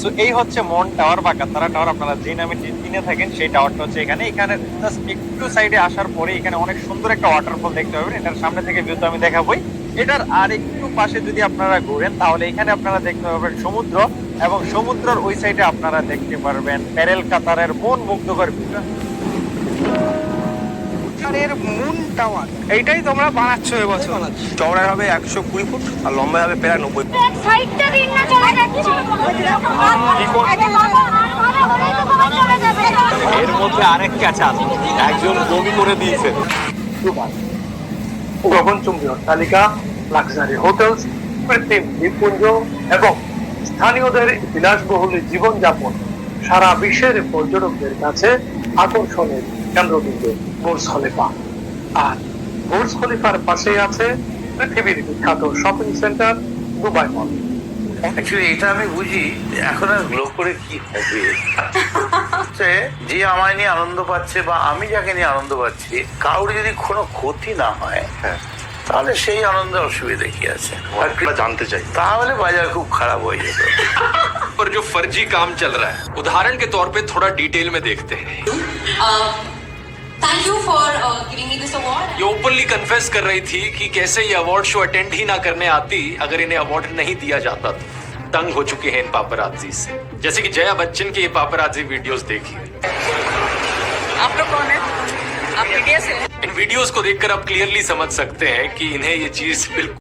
So এই হচ্ছে মন টাওয়ার বা কাতারা টাওয়ার আপনারা যে নামে চিনে থাকেন সেই টাওয়ারটা হচ্ছে এখানে। এখানে জাস্ট একটু সাইডে আসার পরে এখানে অনেক সুন্দর একটা ওয়াটারফল দেখতে পাবেন। এটার সামনে থেকে ভিউ তো আমি দেখাবোই। এটার আর একটু পাশে যদি আপনারা ঘুরেন তাহলে এখানে আপনারা দেখতে পাবেন সমুদ্র এবং সমুদ্রের ওই সাইডে আপনারা দেখতে পারবেন প্যারেল কাতারের মন মুগ্ধকর ভিউটা এর মুন টাওয়ার। এইটাই তোমরা বানাচ্ছ এবছর। চওড়ায় হবে একশো কুড়ি ফুট আর লম্বায় হবে প্রায় নব্বই ফুট। এর মধ্যে আরেক একজন বমি করে দিয়েছে। অট্টালিকা লাক্সারি কৃত্রিম দ্বীপপুঞ্জ এবং স্থানীয়দের বিলাসবহুল জীবনযাপন, সারা বিশ্বের পর্যটকদের কাছে আকর্ষণের কেন্দ্রবিন্দু, বুর্জ খলিফা। আর বুর্জ খলিফার পাশেই আছে পৃথিবীর বিখ্যাত shopping centre Dubai mall actually এটা আমি বুঝি এখন আর গ্লো করে কি হবে হচ্ছে যে আমায় নিয়ে আনন্দ পাচ্ছে বা আমি যাকে নিয়ে আনন্দ পাচ্ছি কারোর যদি কোনো ক্ষতি না হয় তাহলে সেই আনন্দের অসুবিধা কি আছে আমরা জানতে চাই তাহলে বাজার খুব খারাপ হয়ে যেত पर जो फर्जी काम चल रहा है उदाहरण के तौर पे थोड़ा डिटेल में देखते हैं Thank you for uh, giving me this award. ये ओपनली कन्फेस कर रही थी कि कैसे ये अवार्ड शो अटेंड ही ना करने आती अगर इन्हें अवार्ड नहीं दिया जाता तो। तंग हो चुके हैं इन पापराजी से। जैसे कि जया बच्चन की ये पापराजी वीडियोस देखी आप लोग कौन है? आप मीडिया से इन वीडियोस को देखकर आप क्लियरली समझ सकते हैं कि इन्हें ये चीज़ बिल्कुल